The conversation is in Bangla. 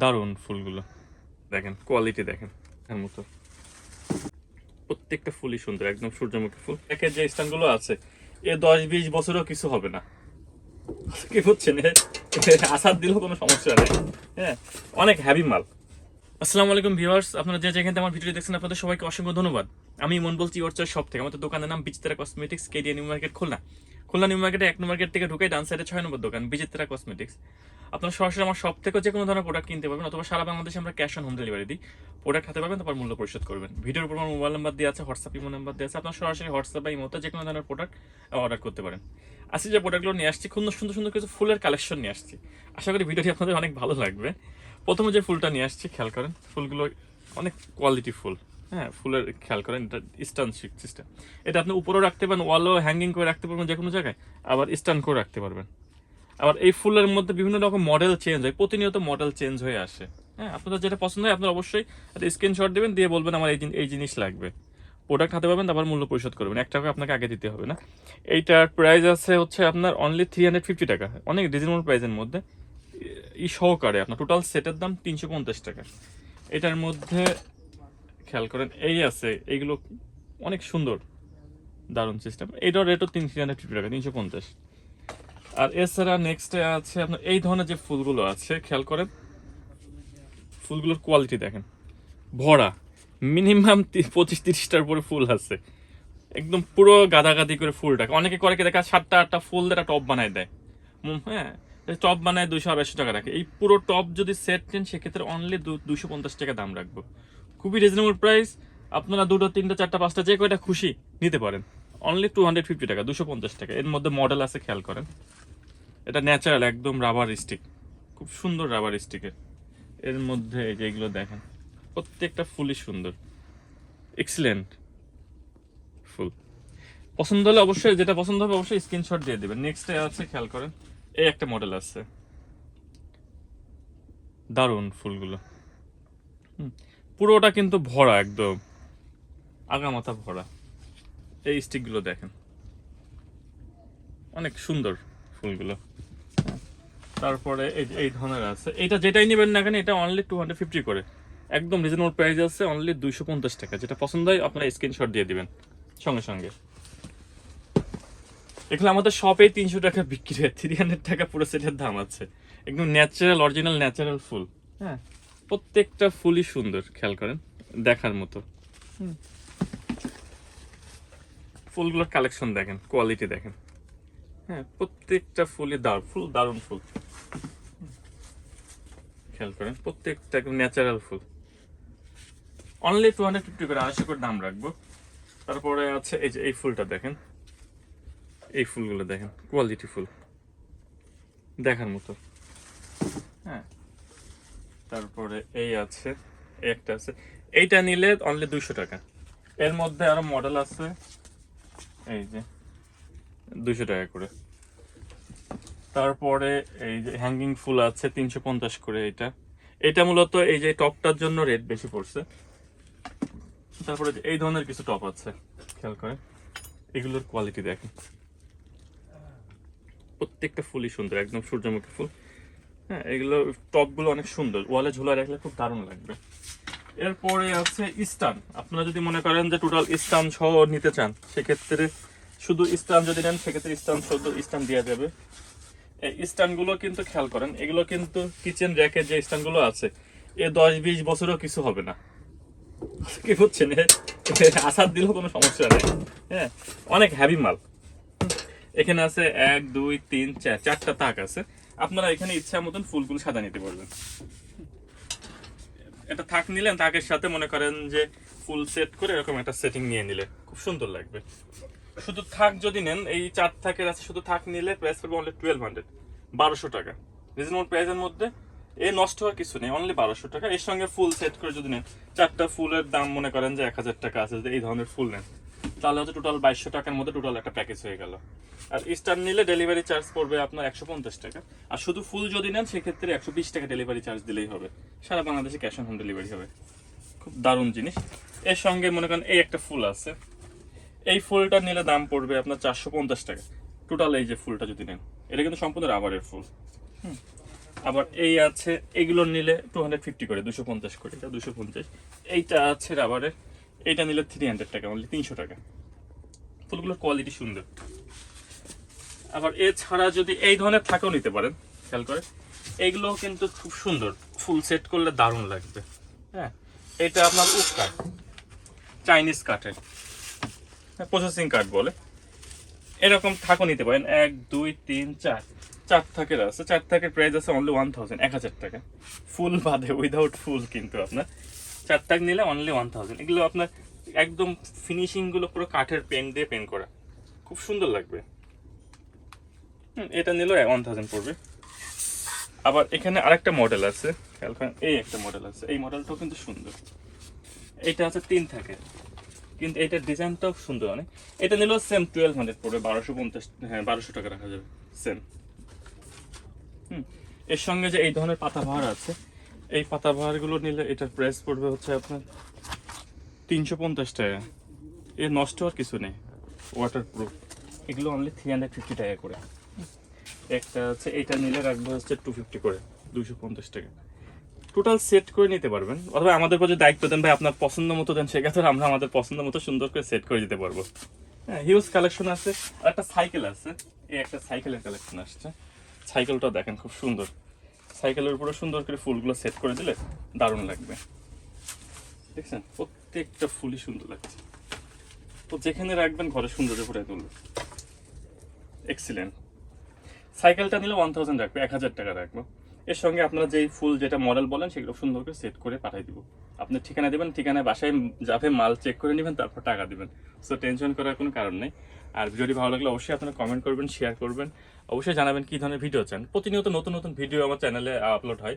দারুণ ফুলগুলো। দেখেন কোয়ালিটি দেখেন, এর মতো। প্রত্যেকটা ফুলই সুন্দর, একদম সূর্যমুখী ফুল। একে যে স্থানগুলো আছে, এ দশ বিশ বছরও কিছু হবে না। কি বুঝছেন? আসার দিলেও কোনো সমস্যা নেই। হ্যাঁ অনেক হ্যাভি মাল। আসসালামু আলাইকুম ভিউয়ার্স আপনারা যে যেখানে আমার ভিডিও দেখছেন, আপনাদের সবাইকে অসংখ্য ধন্যবাদ। আমি মন বলছি ওর সব থেকে, আমাদের দোকানের নাম Bichitra cosmetics Kedia new market Khulna. Khulna new মার্কেটে এক নম্বর মার্কেট থেকে ঢুকে ডান সাইডে ছয় নম্বর দোকান, বিচিত্রা কসমেটিক্স আপনারা সরাসরি আমার সব থেকে যে কোনো ধরনের প্রোডাক্ট কিনতে পারবেন অথবা সারা বাংলাদেশে আমরা ক্যাশ অন হোম ডেলিভারি দিই। প্রোডাক্ট হাতে পাবেন, তারপর মূল্য পরিশোধ করবেন। ভিডিওর উপর আমার মোবাইল নাম্বার দিয়ে আছে হোয়াটসঅ্যাপ ইমো নাম্বার দিয়ে আছে, আপনার সরাসরি হোয়াটসঅ্যাপ বা ইমোতে যে কোনো ধরনের প্রোডাক্ট অর্ডার করতে পারেন। আজকে যে প্রোডাক্টগুলো নিয়ে আসছি, খুব সুন্দর সুন্দর কিছু ফুলের কালেকশন নিয়ে আসছি। আশা করি ভিডিওটি আপনাদের অনেক ভালো লাগবে। প্রথমে যে ফুলটা নিয়ে আসছি, খেয়াল করেন, ফুলগুলো অনেক কোয়ালিটি ফুল। হ্যাঁ ফুলের খেয়াল করেন, এটা স্টান সিস্টেম এটা আপনি উপরেও রাখতে পারেন ওয়ালও হ্যাঙ্গিং করে রাখতে পারবেন যে কোনো জায়গায়, আবার স্টান করে রাখতে পারবেন। আবার এই ফুলের মধ্যে বিভিন্ন রকম মডেল চেঞ্জ হয়, প্রতিনিয়ত মডেল চেঞ্জ হয়ে আসে। হ্যাঁ আপনাদের যেটা পছন্দ হয়, আপনারা অবশ্যই একটা স্ক্রিনশট দেবেন, দিয়ে বলবেন আমার এই এই জিনিস লাগবে। প্রোডাক্ট হাতে পাবেন, তারপর মূল্য পরিশোধ করবেন এক টাকা আপনাকে আগে দিতে হবে না। এইটার প্রাইস আছে হচ্ছে আপনার অনলি থ্রি হান্ড্রেড ফিফটি টাকা। অনেক রিজনেবল প্রাইসের মধ্যে। ই সহকারে আপনার টোটাল সেটের দাম তিনশো পঞ্চাশ টাকা। এটার মধ্যে খেয়াল করেন, এই আছে এইগুলো অনেক সুন্দর, দারুণ সিস্টেম এইটার রেটও তিন থ্রি হান্ড্রেড টাকা, তিনশো পঞ্চাশ। আর এছাড়া নেক্সটে আছে আপনার, এই ধরনের যে ফুলগুলো আছে, খেয়াল করেন, ফুলগুলোর কোয়ালিটি দেখেন, ভরা মিনিমাম পঁচিশ তিরিশটার উপরে ফুল আছে। একদম পুরো গাদাগাদি করে ফুলটাকে, অনেকে করে কি দেখা, সাতটা, আটটা ফুল একটা টপ বানায় দেয়। হ্যাঁ টপ বানায় দুশো আড়াইশো টাকা রাখে। এই পুরো টপ যদি সেট নেন, সেক্ষেত্রে অনলি দুশো পঞ্চাশ টাকা দাম রাখব। খুবই রিজনেবল প্রাইস আপনারা দুটো তিনটা চারটা পাঁচটা যে কয়টা খুশি নিতে পারেন। অনলি টু হান্ড্রেড ফিফটি টাকা দুশো পঞ্চাশ টাকা। এর মধ্যে মডেল আছে খেয়াল করেন। এটা ন্যাচারাল একদম রাবার স্টিক খুব সুন্দর রাবার স্টিকের এর। মধ্যে এই যে এগুলো দেখেন প্রত্যেকটা ফুলই সুন্দর। এক্সিলেন্ট ফুল পছন্দ হলে অবশ্যই যেটা পছন্দ হবে অবশ্যই স্ক্রিনশট দিয়ে দেবেন। নেক্সট আছে খেয়াল করেন এই একটা মডেল আছে। দারুণ ফুলগুলো। হুম, পুরোটা কিন্তু ভরা একদম। আগা মাথা ভরা। এই স্টিকগুলো দেখেন। অনেক সুন্দর ফুলগুলো। তারপরে এই এই ধরনের আছে। এটা যেটাই নেবেন না কেন, এটা অনলি টু হান্ড্রেড ফিফটি করে। একদম রিজনেবল প্রাইস আছে অনলি দুইশো পঞ্চাশ টাকা। যেটা পছন্দ হয়, আপনারা স্ক্রিনশট দিয়ে দিবেন। সঙ্গে সঙ্গে। এগুলো আমাদের শপে তিনশো টাকা বিক্রি হয়। থ্রি টাকা পুরো সেটের দাম আছে। একদম ন্যাচারাল অরিজিনাল ন্যাচারাল ফুল। হ্যাঁ? প্রত্যেকটা ফুলই সুন্দর খেয়াল করেন দেখার মতো। ফুলগুলোর কালেকশন দেখেন কোয়ালিটি দেখেন। হ্যাঁ প্রত্যেকটা ফুলই দারুণ ফুল দারুণ ফুল। খেয়াল করেন প্রত্যেকটা একদম ন্যাচারাল ফুল। অনলি টু হান্ড্রেড ফিফটি করে আড়াইশো করে দাম রাখব। তারপরে আছে এই যে এই ফুলটা দেখেন। এই ফুলগুলো দেখেন কোয়ালিটি ফুল। দেখার মতো। তারপরে এই আছে, একটা আছে। এইটা নিলে অনলি দুইশো টাকা। এর মধ্যে আরও মডেল আছে। এই যে, দুইশো টাকা করে। তারপরে এই যে হ্যাঙ্গিং ফুল আছে, তিনশো পঞ্চাশ করে এটা। এটা মূলত এই যে টপটার জন্য রেট বেশি পড়ছে। তারপরে এই ধরনের কিছু টপ আছে, খেয়াল করে এগুলোর কোয়ালিটি দেখেন। প্রত্যেকটা ফুলই সুন্দর, একদম সূর্যমুখী ফুল। হ্যাঁ এগুলো টপগুলো অনেক সুন্দর। ওয়ালে ঝুলায় রাখলে খুব দারুণ লাগবে। এরপরে আছে স্টান আপনারা যদি মনে করেন যে টোটাল স্টান সহ নিতে চান, সেক্ষেত্রে শুধু স্টান যদি নেন, সেক্ষেত্রে স্টান শুধু স্টান দেওয়া যাবে। এই স্ট্যান্ডগুলো কিন্তু খেয়াল করেন, এগুলো কিন্তু কিচেন র্যাকের যে স্ট্যান্ডগুলো আছে, এ দশ বিশ বছরও কিছু হবে না। কি বুঝছেন? আসার দিলেও কোনো সমস্যা নেই। হ্যাঁ অনেক হ্যাভি মাল। এখানে আছে এক, দুই, তিন, চার, চারটা তাক আছে। আপনারা এখানে ইচ্ছা মতন ফুলগুলো সাদা নিতে পারবেন। এটা থাক নিলেন তাকের সাথে মনে করেন যে ফুল সেট করে এরকম একটা সেটিং নিয়ে নিলে খুব সুন্দর লাগবে। শুধু থাক যদি নেন, এই চার থাকের আছে, শুধু থাক নিলে প্রাইস পড়বে অনলি টুয়েলভ হান্ড্রেড বারোশো টাকা। রিজনেবল প্রাইসের মধ্যে এ নষ্ট হওয়ার কিছু নেই অনলি বারোশো টাকা। এর সঙ্গে ফুল সেট করে যদি নেন, চারটা ফুলের দাম মনে করেন যে এক হাজার টাকা আছে এই ধরনের ফুল নেন। তাহলে হচ্ছে টোটাল বাইশশো টাকার মধ্যে টোটাল একটা প্যাকেজ হয়ে গেল। আর স্টার নিলে ডেলিভারি চার্জ পড়বে আপনার একশো পঞ্চাশ টাকা। আর শুধু ফুল যদি নেন, সেক্ষেত্রে একশো বিশ টাকা ডেলিভারি চার্জ দিলেই হবে। সারা বাংলাদেশে ক্যাশ অন হোম ডেলিভারি হবে। খুব দারুণ জিনিস। এর সঙ্গে মনে করেন এই একটা ফুল আছে। এই ফুলটা নিলে দাম পড়বে আপনার চারশো পঞ্চাশ টাকা। টোটাল এই যে ফুলটা যদি নেন, এটা কিন্তু সম্পূর্ণ রাবারের ফুল। হুম। আবার এই আছে, এগুলো নিলে টু হান্ড্রেড ফিফটি করে, দুশো পঞ্চাশ করে, দুশো পঞ্চাশ। এইটা আছে রাবারের। এইটা নিলে থ্রি হান্ড্রেড টাকা অনলি তিনশো টাকা। ফুলগুলোর কোয়ালিটি সুন্দর। আবার এছাড়া যদি এই ধরনের থাকেও নিতে পারেন, খেয়াল করে এইগুলো কিন্তু খুব সুন্দর। ফুল সেট করলে দারুণ লাগবে। হ্যাঁ এটা আপনার উক কাঠ চাইনিজ কাঠের প্রসেসিং কাঠ বলে। এরকম থাকও নিতে পারেন। এক, দুই, তিন, চার। চার থাকের আছে। চার থাকের প্রাইস আছে অনলি ওয়ান থাউজেন্ড এক হাজার টাকা। ফুল বাদে উইদাউট ফুল কিন্তু আপনার। চার থাক নিলে অনলি ওয়ান থাউজেন্ড এগুলো আপনার একদম ফিনিশিংগুলো পুরো কাঠের পেন দিয়ে পেন করা। খুব সুন্দর লাগবে। এটা নিলেও ওয়ান থাউজেন্ড পড়বে। আবার এখানে আরেকটা মডেল আছে। এই একটা মডেল আছে। এই মডেলটাও কিন্তু সুন্দর। এইটা আছে তিন থাকে। কিন্তু এটার ডিজাইনটাও সুন্দর অনেক। এটা নিলেও সেম টুয়েলভ হান্ড্রেড পড়বে। বারোশো পঞ্চাশ হ্যাঁ বারোশো টাকা রাখা যাবে। সেম হুম, এর সঙ্গে যে এই ধরনের পাতাবাহার আছে, এই পাতাবাহারগুলো নিলে এটার প্রাইস পড়বে হচ্ছে আপনার তিনশো পঞ্চাশ টাকা। এর নষ্ট আর কিছু নেই। ওয়াটার প্রুফ এগুলো অনলি থ্রি হান্ড্রেড ফিফটি টাকা করে। একটা হচ্ছে, এটা নিলে রাখব হচ্ছে টু ফিফটি করে দুশো পঞ্চাশ টাকা। টোটাল সেট করে নিতে পারবেন। অথবা আমাদের উপর যে দায়িত্ব দেন, ভাই, আপনার পছন্দ মতো দেন সেক্ষেত্রে আমরা আমাদের পছন্দ মতো সুন্দর করে সেট করে দিতে পারব। হ্যাঁ হিউজ কালেকশন আছে। আর একটা সাইকেল আছে। এই একটা সাইকেলের কালেকশন আসছে। সাইকেলটা দেখেন, খুব সুন্দর। সাইকেলের উপরে সুন্দর করে ফুলগুলো সেট করে দিলে দারুণ লাগবে। দেখছেন? প্রত্যেকটা ফুলই সুন্দর লাগছে। তো যেখানে রাখবেন ঘরে সৌন্দর্য ফুটাই তুলবে। এক্সিলেন্ট সাইকেলটা নিলে ওয়ান থাউজেন্ড রাখবে, এক হাজার টাকা রাখব। এর সঙ্গে আপনারা যেই ফুল যেটা মডেল বলেন, সেগুলো সুন্দর করে সেট করে পাঠিয়ে দিব। আপনি ঠিকানা দেবেন, ঠিকানায় বাসায় যাবে, মাল চেক করে নেবেন, তারপর টাকা দিবেন। সো টেনশন করার কোনো কারণ নেই। আর ভিডিওটি ভালো লাগলে অবশ্যই আপনারা কমেন্ট করবেন শেয়ার করবেন। অবশ্যই জানাবেন কী ধরনের ভিডিও চান। প্রতিনিয়ত নতুন নতুন ভিডিও আমার চ্যানেলে আপলোড হয়।